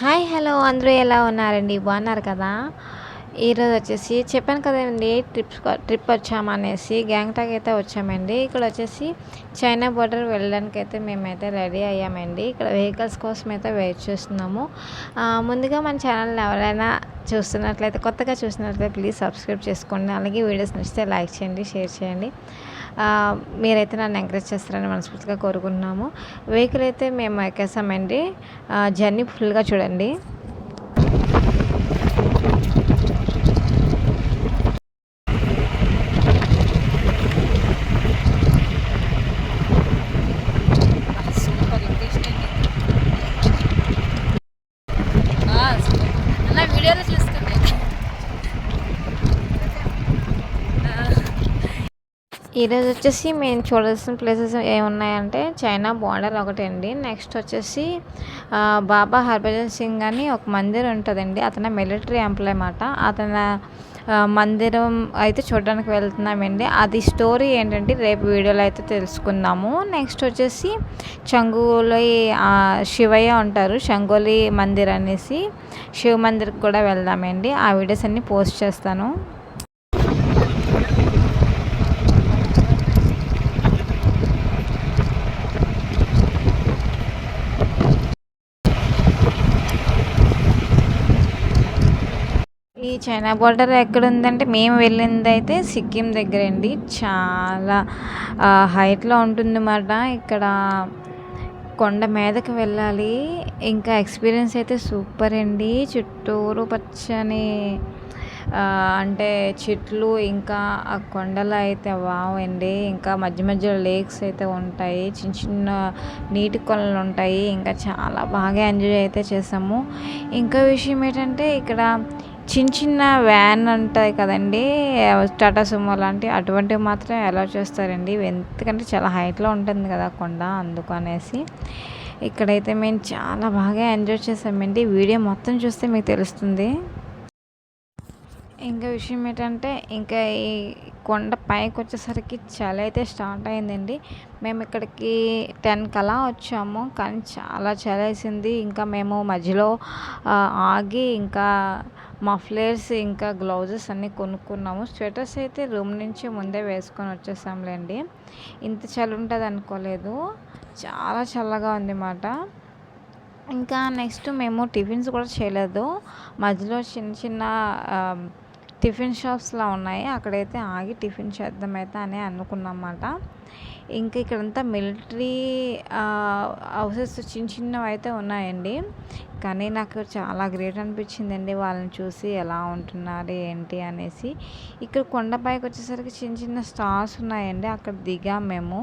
Hi hello. అందరూ ఎలా ఉన్నారండి? బాగున్నారు కదా? ఈరోజు వచ్చేసి చెప్పాను కదండి ట్రిప్స్ ట్రిప్ వచ్చామనేసి గ్యాంగ్టాక్ అయితే వచ్చామండి. ఇక్కడ వచ్చేసి చైనా బోర్డర్ వెళ్ళడానికి అయితే మేమైతే రెడీ అయ్యామండి. ఇక్కడ వెహికల్స్ కోసం అయితే వెయిట్ చేస్తున్నాము. ముందుగా మన ఛానల్ని ఎవరైనా చూస్తున్నట్లయితే కొత్తగా చూసినట్లయితే ప్లీజ్ సబ్స్క్రైబ్ చేసుకోండి. అలాగే వీడియోస్ నచ్చితే లైక్ చేయండి షేర్ చేయండి. మీరైతే నన్ను ఎంకరేజ్ చేస్తారని మనస్ఫూర్తిగా కోరుకుంటున్నాము. వెహికల్ అయితే మేము ఎక్కేసామండి. జర్నీ ఫుల్గా చూడండి. ఈరోజు వచ్చేసి మేము చూడాల్సిన ప్లేసెస్ ఏమున్నాయంటే చైనా బార్డర్ ఒకటి అండి నెక్స్ట్ వచ్చేసి బాబా హర్భజన్ సింగ్ అని ఒక మందిర్ ఉంటుందండి. అతను మిలిటరీ ఎంప్లాయ్ అన్నమాట. అతను మందిరం అయితే చూడడానికి వెళ్తున్నామండి. అది స్టోరీ ఏంటంటే రేపు వీడియోలో అయితే తెలుసుకుందాము. నెక్స్ట్ వచ్చేసి చంగులి శివయ్య ఉంటారు. చంగోలి మందిర్ అనేసి శివ మందిర్కి కూడా వెళ్దామండి. ఆ వీడియోస్ అన్నీ పోస్ట్ చేస్తాను ఈ చైనా బోర్డర్ ఎక్కడ ఉందంటే మేము వెళ్ళింది అయితే సిక్కిం దగ్గర అండి చాలా హైట్లో ఉంటుందన్నమాట. ఇక్కడ కొండ మీదకి వెళ్ళాలి. ఇంకా ఎక్స్పీరియన్స్ అయితే సూపర్ అండి. చుట్టూరు పచ్చని అంటే చెట్లు ఇంకా ఆ కొండలు అయితే వావ్ అండి. ఇంకా మధ్య మధ్యలో లేక్స్ అయితే ఉంటాయి. చిన్న చిన్న నీటి కొలలు ఉంటాయి. ఇంకా చాలా బాగా ఎంజాయ్ అయితే చేసాము. ఇంకా విషయం ఏంటంటే ఇక్కడ చిన్న చిన్న వ్యాన్ ఉంటాయి కదండి టాటా సుమో లాంటి అటువంటివి మాత్రం అలౌ చేస్తారండి. ఎందుకంటే చాలా హైట్లో ఉంటుంది కదా కొండ అందుకు అనేసి ఇక్కడైతే మేము చాలా బాగా ఎంజాయ్ చేసామండి. వీడియో మొత్తం చూస్తే మీకు తెలుస్తుంది. ఇంకా విషయం ఏంటంటే ఇంకా ఈ కొండ పైకి వచ్చేసరికి చలి అయితే స్టార్ట్ అయిందండి. మేము ఇక్కడికి టెన్ కలా వచ్చాము కానీ చాలా చలి వేసింది. ఇంకా మేము మధ్యలో ఆగి ఇంకా మఫ్లేర్స్ ఇంకా గ్లౌజెస్ అన్నీ కొనుక్కున్నాము. స్వెటర్స్ అయితే రూమ్ నుంచి ముందే వేసుకొని వచ్చేసాంలేండి. ఇంత చలి ఉంటుంది అనుకోలేదు చాలా చల్లగా ఉంది అన్నమాట ఇంకా నెక్స్ట్ మేము టిఫిన్స్ కూడా చేయలేదు. మధ్యలో చిన్న చిన్న టిఫిన్ షాప్స్లా ఉన్నాయి. అక్కడైతే ఆగి టిఫిన్ చేద్దామైతే అని అనుకున్నమాట ఇంకా ఇక్కడంతా మిలిటరీ హౌసెస్ చిన్న చిన్నవి అయితే ఉన్నాయండి. కానీ నాకు చాలా గ్రేట్ అనిపించిందండి వాళ్ళని చూసి ఎలా ఉంటున్నారు ఏంటి అనేసి. ఇక్కడ కొండపైకి వచ్చేసరికి చిన్న చిన్న స్టార్స్ ఉన్నాయండి. అక్కడ దిగాం మేము.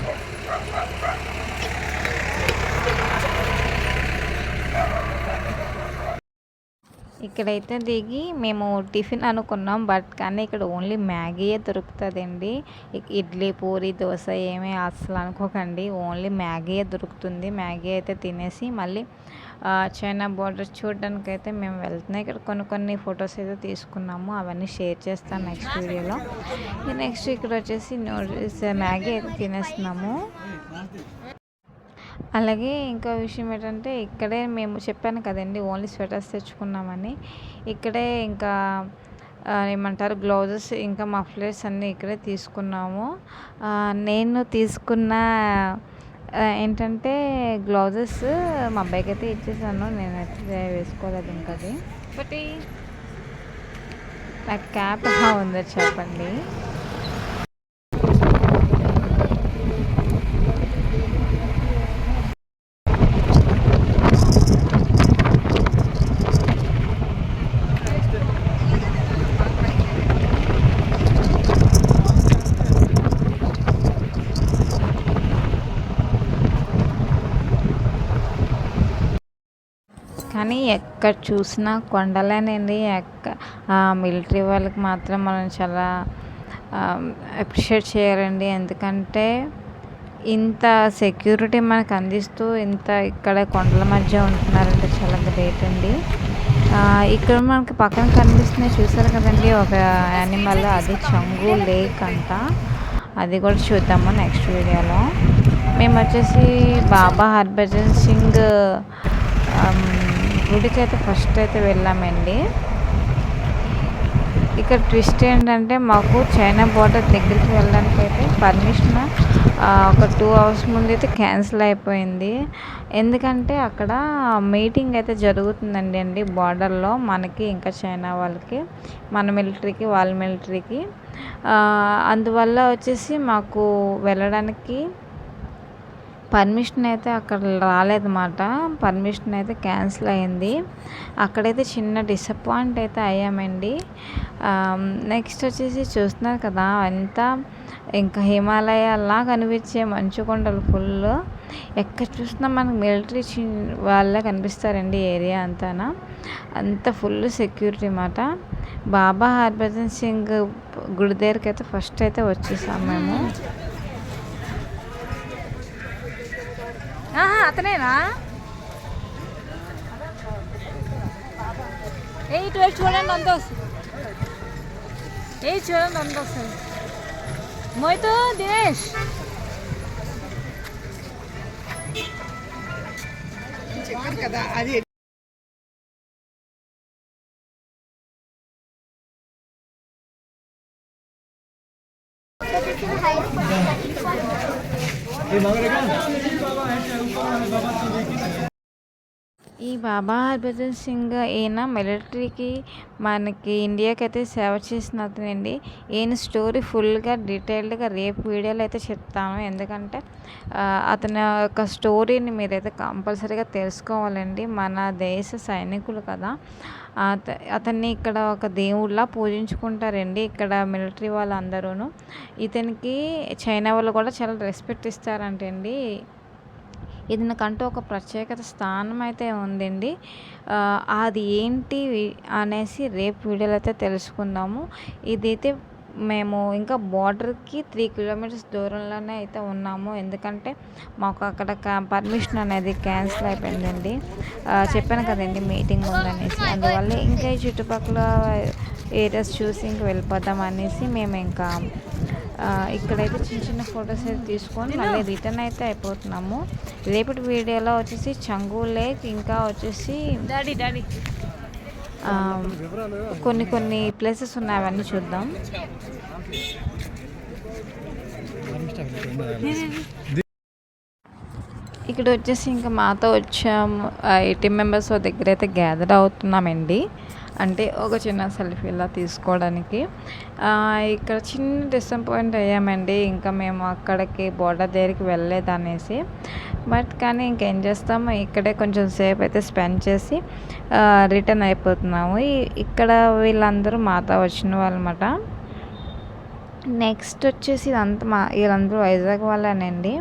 ఇక్కడైతే దిగి మేము టిఫిన్ అనుకున్నాం బట్ కానీ ఇక్కడ ఓన్లీ మ్యాగీయే దొరుకుతుందండి. ఇడ్లీ పూరి దోశ ఏమీ అసలు అనుకోకండి. ఓన్లీ మ్యాగీయే దొరుకుతుంది. మ్యాగీ అయితే తినేసి మళ్ళీ చైనా బోర్డర్ చూడడానికి అయితే మేము వెళ్తున్నాం. ఇక్కడ కొన్ని కొన్ని ఫొటోస్ అయితే తీసుకున్నాము. అవన్నీ షేర్ చేస్తాను నెక్స్ట్ వీడియోలో. నెక్స్ట్ ఇక్కడ వచ్చేసి నూడిల్స్ మ్యాగీ అయితే తినేస్తున్నాము. అలాగే ఇంకో విషయం ఏంటంటే ఇక్కడే మేము చెప్పాను కదండి ఓన్లీ స్వెటర్స్ తెచ్చుకున్నామని. ఇక్కడే ఇంకా ఏమంటారు గ్లౌజెస్ ఇంకా మఫ్లర్స్ అన్నీ ఇక్కడే తీసుకున్నాము. నేను తీసుకున్న ఏంటంటే గ్లౌజెస్ మా అబ్బాయికి అయితే ఇచ్చేసాను. నేనైతే వేసుకోలేదు ఇంకా అది ఒకటి. నాకు క్యాప్ ఉందో చెప్పండి. కానీ ఎక్కడ చూసినా కొండలేనండి. ఎక్క మిలిటరీ వాళ్ళకి మాత్రం మనం చాలా అప్రిషియేట్ చేయాలండి. ఎందుకంటే ఇంత సెక్యూరిటీ మనకు అందిస్తూ ఇంత ఇక్కడ కొండల మధ్య ఉంటున్నారంటే చాలా గ్రేట్ అండి. ఇక్కడ మనకి పక్కన కనిపిస్తున్నాయి చూసారు కదండి ఒక యానిమల్ అది చంగు లేక్ అంట. అది కూడా చూద్దాము నెక్స్ట్ వీడియోలో. మేము వచ్చేసి బాబా హర్భజన్ సింగ్ గుడికి అయితే ఫస్ట్ అయితే వెళ్ళామండి. ఇక్కడ ట్విస్ట్ ఏంటంటే మాకు చైనా బార్డర్ దగ్గరికి వెళ్ళడానికి అయితే పర్మిషన్ ఒక టూ అవర్స్ ముందు అయితే క్యాన్సిల్ అయిపోయింది. ఎందుకంటే అక్కడ మీటింగ్ అయితే జరుగుతుందండి అండి బార్డర్లో మనకి ఇంకా చైనా వాళ్ళకి మన మిలిటరీకి వాళ్ళ మిలిటరీకి అందువల్ల వచ్చేసి మాకు వెళ్ళడానికి పర్మిషన్ అయితే అక్కడ రాలేదన్నమాట. పర్మిషన్ అయితే క్యాన్సిల్ అయింది. అక్కడైతే చిన్న డిసప్పాయింట్ అయితే అయ్యామండి. నెక్స్ట్ వచ్చేసి చూస్తున్నారు కదా అంతా ఇంకా హిమాలయాల్లా కనిపించే మంచు కొండలు ఫుల్. ఎక్కడ చూసినా మనకు మిలిటరీ వాళ్ళే కనిపిస్తారండి ఏరియా అంతా అంత ఫుల్ సెక్యూరిటీ అన్నమాట. బాబా హర్భజన్ సింగ్ గుడి దగ్గరికి అయితే ఫస్ట్ అయితే వచ్చేసాం మేము. అతనేనా ఏ ఇటువైపు చూడండి అంత వస్తుంది ఏ చూడండి అంత వస్తుంది మోయితో దినేష్ చెప్పాను కదా అది ये मांग रहे क्या ఈ బాబా హర్భజన్ సింగ్ ఈయన మిలిటరీకి మనకి ఇండియాకి అయితే సేవ చేసిన అతనండి. ఈయన స్టోరీ ఫుల్గా డీటెయిల్డ్గా రేపు వీడియోలో అయితే చెప్తాను. ఎందుకంటే అతని యొక్క స్టోరీని మీరైతే కంపల్సరీగా తెలుసుకోవాలండి. మన దేశ సైనికులు కదా. అతన్ని ఇక్కడ ఒక దేవుళ్ళ పూజించుకుంటారండి ఇక్కడ మిలిటరీ వాళ్ళందరూ ఇతనికి చైనా వాళ్ళు కూడా చాలా రెస్పెక్ట్ ఇస్తారంటండి. ఇది ఒక ప్రత్యేకత స్థానం అయితే ఉందండి అది ఏంటి అనేసి రేపు వీడియోలో అయితే తెలుసుకుందాము. ఇదైతే మేము ఇంకా బార్డర్కి త్రీ కిలోమీటర్స్ దూరంలోనే అయితే ఉన్నాము. ఎందుకంటే మాకు అక్కడ పర్మిషన్ అనేది క్యాన్సిల్ అయిపోయిందండి. చెప్పాను కదండి మీటింగ్ ఉందనేసి. అందువల్ల ఇంకా ఈ చుట్టుపక్కల ఏరియాస్ చూసి ఇంక వెళ్ళిపోదాం అనేసి మేము ఇంకా ఇక్కడైతే చిన్న చిన్న ఫొటోస్ అయితే తీసుకొని మళ్ళీ రిటర్న్ అయితే అయిపోతున్నాము. రేపటి వీడియోలో వచ్చేసి చంగు లేక్ ఇంకా వచ్చేసి డాడీ డాడీ కొన్ని కొన్ని ప్లేసెస్ ఉన్నాయి అవన్నీ చూద్దాం. ఇక్కడ వచ్చేసి ఇంకా మాతో వచ్చాము. ఎయిటీన్ మెంబర్స్ దగ్గర అయితే గ్యాదర్ అవుతున్నామండి. అంటే ఒక చిన్న సెల్ఫీలా తీసుకోవడానికి. ఇక్కడ చిన్న డిసప్పాయింట్ అయ్యామండి. ఇంకా మేము అక్కడికి బోర్డర్ దగ్గరికి వెళ్ళలేదు అనేసి బట్ కానీ ఇంకేం చేస్తాము? ఇక్కడే కొంచెం సేపు అయితే స్పెండ్ చేసి రిటర్న్ అయిపోతున్నాము. ఇక్కడ వీళ్ళందరూ మాతో వచ్చిన వాళ్ళమాట నెక్స్ట్ వచ్చేసి ఇదంతా మా వీళ్ళందరూ వైజాగ్ వాళ్ళేనండి.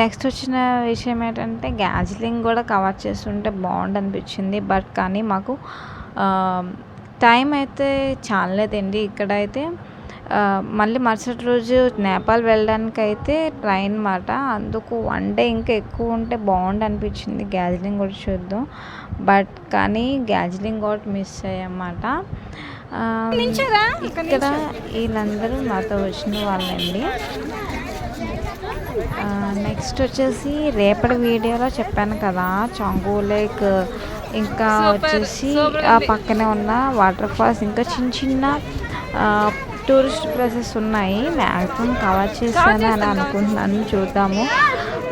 నెక్స్ట్ వచ్చిన విషయం ఏంటంటే గ్యాజ్లింగ్ కూడా కవర్ చేస్తుంటే బాగుండు అనిపించింది బట్ కానీ మాకు టైం అయితే చాలేదండి ఇక్కడైతే మళ్ళీ మరుసటి రోజు నేపాల్ వెళ్ళడానికి అయితే ట్రైన్ మాట. అందుకు వన్ డే ఇంకా ఎక్కువ ఉంటే బాగుండు అనిపించింది గ్యాజ్లింగ్ కూడా చూద్దాం. బట్ కానీ గ్యాజ్లింగ్ కూడా మిస్ అయ్యన్నమాట ఇక్కడ వీళ్ళందరూ నాతో వచ్చిన వాళ్ళండి. నెక్స్ట్ వచ్చేసి రేపటి వీడియోలో చెప్పాను కదా చాంగు లేక్. ఇంకా వచ్చేసి ఆ పక్కనే ఉన్న వాటర్ ఫాల్స్ ఇంకా చిన్న చిన్న టూరిస్ట్ ప్లేసెస్ ఉన్నాయి. మ్యాక్సిమం కవర్ చేశాను అని అనుకుంటున్నాను చూద్దాము.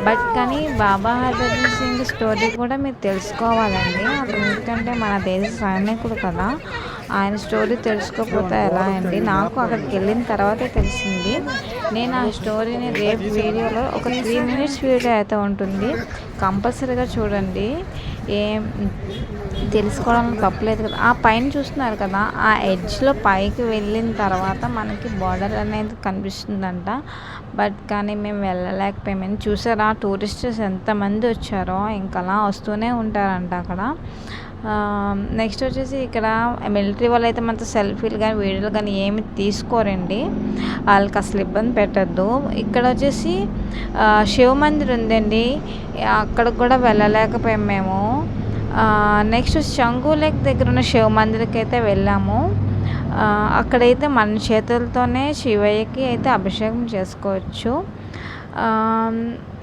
బట్ కానీ బాబా హర్భజన్ సింగ్ స్టోరీ కూడా మీరు తెలుసుకోవాలండి. ఎందుకంటే మన దేశ సైనికుడు కదా. ఆయన స్టోరీ తెలుసుకోకపోతే ఎలా అండి? నాకు అక్కడికి వెళ్ళిన తర్వాతే తెలిసింది. నేను ఆ స్టోరీని రేపు వీడియోలో ఒక త్రీ మినిట్స్ వీడియో అయితే ఉంటుంది. కంపల్సరీగా చూడండి. ఏం తెలుసుకోవడం తప్పలేదు కదా. ఆ పైన చూస్తున్నారు కదా ఆ ఎడ్జ్లో పైకి వెళ్ళిన తర్వాత మనకి బార్డర్ అనేది కనిపిస్తుందంట. బట్ కానీ మేము వెళ్ళలేకపోయాము చూసారా? టూరిస్టర్స్ ఎంతమంది వచ్చారో ఇంకా అలా వస్తూనే ఉంటారంట అక్కడ. నెక్స్ట్ వచ్చేసి ఇక్కడ మిలిటరీ వాళ్ళు అయితే మనతో సెల్ఫీలు కానీ వీడియోలు కానీ ఏమి తీసుకోరండి. వాళ్ళకి అసలు ఇబ్బంది పెట్టద్దు. ఇక్కడ వచ్చేసి శివ మందిర్ ఉందండి. అక్కడికి కూడా వెళ్ళలేకపోయాం మేము. నెక్స్ట్ శంకు లేక్ దగ్గర ఉన్న శివ మందిర్కి అయితే వెళ్ళాము. అక్కడైతే మన చేతులతోనే శివయ్యకి అయితే అభిషేకం చేసుకోవచ్చు.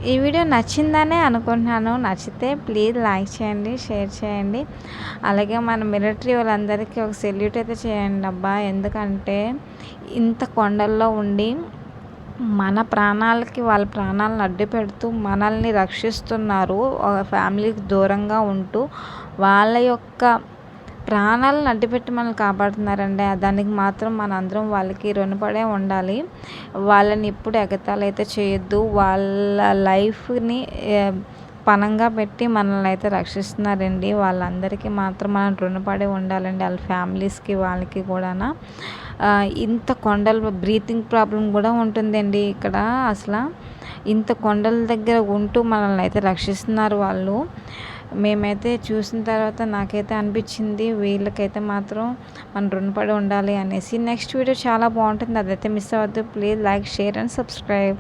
ఈ వీడియో నచ్చిందనే అనుకుంటున్నాను. నచ్చితే ప్లీజ్ లైక్ చేయండి షేర్ చేయండి. అలాగే మన మిలిటరీ వాళ్ళందరికీ ఒక సెల్యూట్ అయితే చేయండి అబ్బా. ఎందుకంటే ఇంత కొండల్లో ఉండి మన ప్రాణాలకి వాళ్ళ ప్రాణాలను అడ్డు పెడుతూ మనల్ని రక్షిస్తున్నారు. ఫ్యామిలీకి దూరంగా ఉంటూ వాళ్ళ యొక్క ప్రాణాలను అడ్డుపెట్టి మనల్ని కాపాడుతున్నారండి. దానికి మాత్రం మన అందరం వాళ్ళకి రుణపడే ఉండాలి. వాళ్ళని ఎప్పుడు ఎగతాలు అయితే చేయొద్దు. వాళ్ళ లైఫ్ని పనంగా పెట్టి మనల్ని అయితే రక్షిస్తున్నారండి. వాళ్ళందరికీ మాత్రం మనం రుణపడి ఉండాలండి. వాళ్ళ ఫ్యామిలీస్కి వాళ్ళకి కూడా ఇంత కొండలు బ్రీతింగ్ ప్రాబ్లం కూడా ఉంటుందండి ఇక్కడ అసలు. ఇంత కొండల దగ్గర ఉంటూ మనల్ని అయితే రక్షిస్తున్నారు వాళ్ళు. మేమైతే చూసిన తర్వాత నాకైతే అనిపించింది వీళ్ళకైతే మాత్రం మనం రుణపడి ఉండాలి అనేసి. నెక్స్ట్ వీడియో చాలా బాగుంటుంది. అదైతే మిస్ అవ్వద్దు. Please like share and subscribe.